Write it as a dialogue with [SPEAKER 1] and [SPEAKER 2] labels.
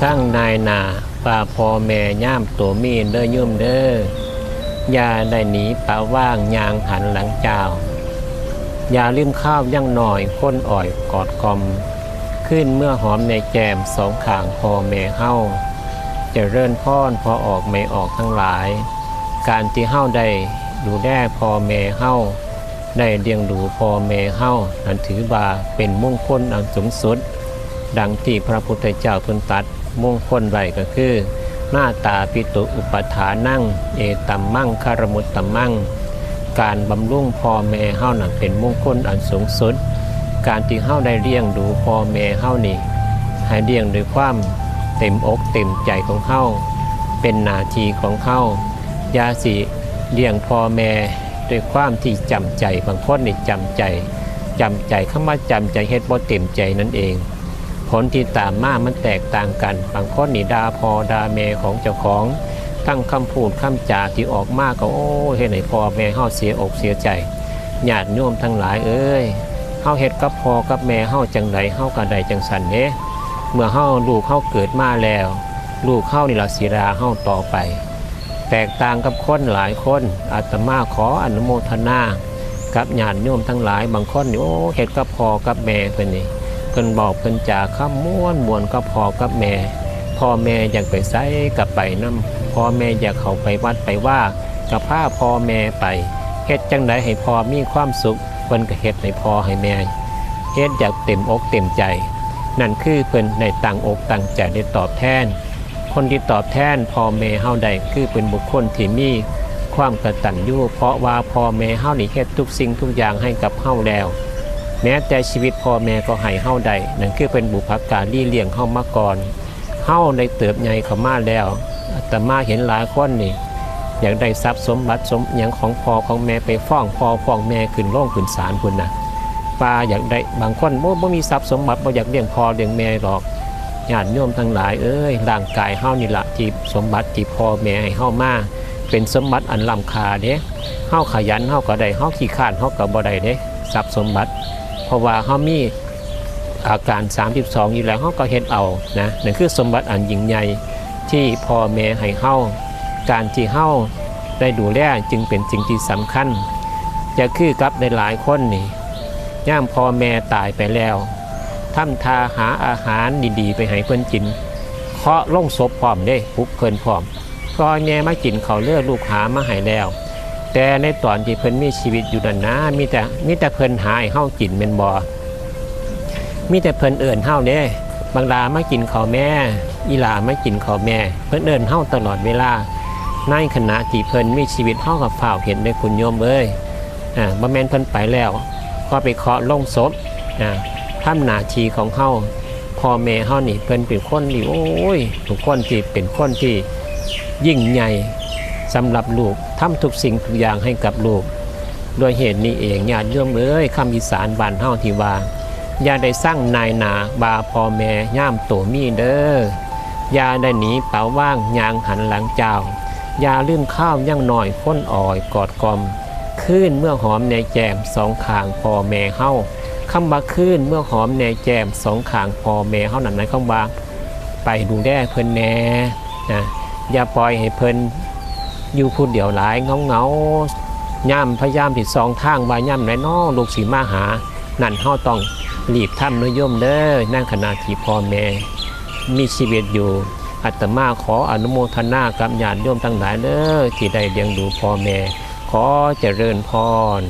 [SPEAKER 1] สร้างนายนาป่าพ่อแม่ย่ามตัวมีเด้อยุ่มเด้ออย่าได้หนีป่าว่างยางหันหลังเจ้าอย่าลืมข้าวยั่งหน่อยค้นอ่อยกอดกลมขึ้นเมื่อหอมในแจมสองขางพ่อแม่เฮาจะเริ่นพ่อนพอออกไม่ออกทั้งหลาย การที่เฮาได้ดูแลพ่อแม่เฮาได้เลี้ยงดูพ่อแม่เฮานั้นถือว่าเป็นมุ่งคลอันสูงสุด ดังที่พระพุทธเจ้าเพิ่นตรัด มงคลไว้ก็คือหน้าตาปิตุอุปทานั่ง เอตัมมั่งคารมุตตัมมั่ง การบำรุงพ่อแม่เฮานั้นเป็นมงคลอันสูงสุด การที่เฮาได้เลี้ยงดูพ่อแม่เฮานี่ให้เลี้ยงด้วยความเต็มอกเต็มใจของเฮาเป็นนาทีของเฮายาสิเลี้ยงพ่อแม่ด้วยความที่จำใจบางคนนี่จำใจจำใจคำว่าจำใจเฮ็ดบ่เต็มใจนั่นเอง ผลที่ตามมามันแตกต่างกัน บางคนนี่ดาพอดาแม่ของเจ้าของทั้งคำพูดคำจาที่ออกมาก็โอ้เฮ็ดให้พ่อแม่เฮาเสียอกเสียใจญาติโยมทั้งหลายเอ้ยเฮาเฮ็ดกับพ่อกับแม่เฮาจังไดเฮาก็ได้จังสันเด้เมื่อเฮาลูกเฮาเกิดมาแล้ว ลูกเฮานี่ล่ะสิราเฮาต่อไป แตกต่างกับคนหลายคนอาตมาขออนุโมทนา กับญาติโยมทั้งหลายบางคนนี่โอ้เฮ็ดกับพ่อกับแม่เพิ่นนี่ พิ่นบอกเพิ่นจาคำม้วนมวนก็พอกับแม่ พ่อแม่อยากไปไสกับไปนํพ่อแม่อยากเข้าไปวัดไปว่ากับพาพ่อแม่ไปเฮ็ดจังไดให้พ่อมีความสุขเพิ่นก็เฮ็ดให้พ่อให้แม่เฮ็ดอยากเต็มอกเต็มใจ นั่นคือเพิ่นได้ตั้งอกตั้งใจได้ตอบแทน คนที่ตอบแทนพ่อแม่เฮาได้คือเป็นบุคคลที่มีความกตัญญูเพราะว่าพ่อแม่เฮานี่เฮ็ดทุกสิ่งทุกอย่างให้กับเฮาแล้ว แม้แต่ชีวิตพ่อแม่ก็ให้เฮาได้นั่นคือเป็นบุพการีเลี้ยงเฮามาก่อนเฮาได้เติบใหญ่เข้ามาแล้วแต่มาเห็นหลายคนนี่อยากได้ทรัพย์สมบัติสมหยังของพ่อของแม่ไปฟ้องพ่อฟ้องแม่ขึ้นโรงขึ้นศาลพุ่นะป้าอยากได้บางคนบ่บ่มีทรัพย์สมบัติบ่อยากเลี้ยงพ่อเลี้ยงแม่หรอกญาติโยมทั้งหลายเอ้ยร่างกายเฮานี่ละที่สมบัติที่พ่อแม่ให้เฮามาเป็นสมบัติอันล้ำค่าเด้เฮาขยันเฮาก็ได้เฮาขี้ข้านเฮาก็บ่ได้เด้ทรัพย์สมบัติ เพราะว่าเขามีอาการ 32 อยู่แล้วเขาก็เฮ็ดเอานะนั่นคือสมบัติอันยิ่งใหญ่ที่พ่อแม่ให้เฮาการที่เฮาได้ดูแลจึงเป็นสิ่งที่สำคัญ จะคือกับในหลายคนนี่ย่ามพ่อแม่ตายไปแล้วทำทาหาอาหารดีๆ ไปให้เพิ่นกินเคาะลงศพพร้อมเด้ปุกเพิ่นพร้อมพ่อแม่มากินเขาเลือลูกหามาให้แล้ว แต่ในตอนที่เพิ่นมีชีวิตอยู่นั่นนะมีแต่มีแต่เพิ่นหาให้ากินแม่นบ่มีแต่เพิ่นเอิ้นเฮาเด้บางลาไมากินข้าวแม่ อีลาไมากินข้าวแม่ เพิ่นเอิ้นเฮาตลอดเวลาในขณะที่เพิ่นมีชีวิตเฮากับฝ่าวเห็นได้คุณโยมเอ้ยอ่าบ่แม่นเพิ่นไปแล้วก็ไปเคาะลงศพอ่าทำหนาทีของเฮาพ่อแม่เฮานี่เพิ่นเป็นคนที่โอ้ยทุกคนที่เป็นคนที่ยิ่งใหญ่ สำหรับลูกทำทุกสิ่งทุกอย่างให้กับลูกโดยเหตุนี้เองญาติโยมเอ้ยคำอีสานบ้านเฮาที่ว่าอย่าได้สร้างนายนาบาพ่อแม่ย่ามโตมีเด้ออย่าได้หนีเป๋าว่างยางหันหลังเจ้าอย่าลืมข้าวยั่งหน่อยค้นอ่อยกอดกลมขึ้นเมื่อหอมในแจมสองขางพ่อแม่เฮาคำว่าขึ้นเมื่อหอมในแจมสองขางพ่อแม่เฮานั่นหมายความว่าไปดูแลเพิ่นแน่นะอย่าปล่อยให้เพิ่น อยู่คูเดียวหลายเงาเงาย่ำพยายามติดสองทางว่าย่ำไหนน้อลูกสีมาหา นั่นเฮาต้องรีบถ้ำนิยมเด้อนั่งขณะที่พ่อแม่มีชีวิตอยู่อัตมาขออนุโมทนากับญาติโยมทั้งหลายเด้อที่ได้เลี้ยงดูพ่อแม่ขอเจริญพร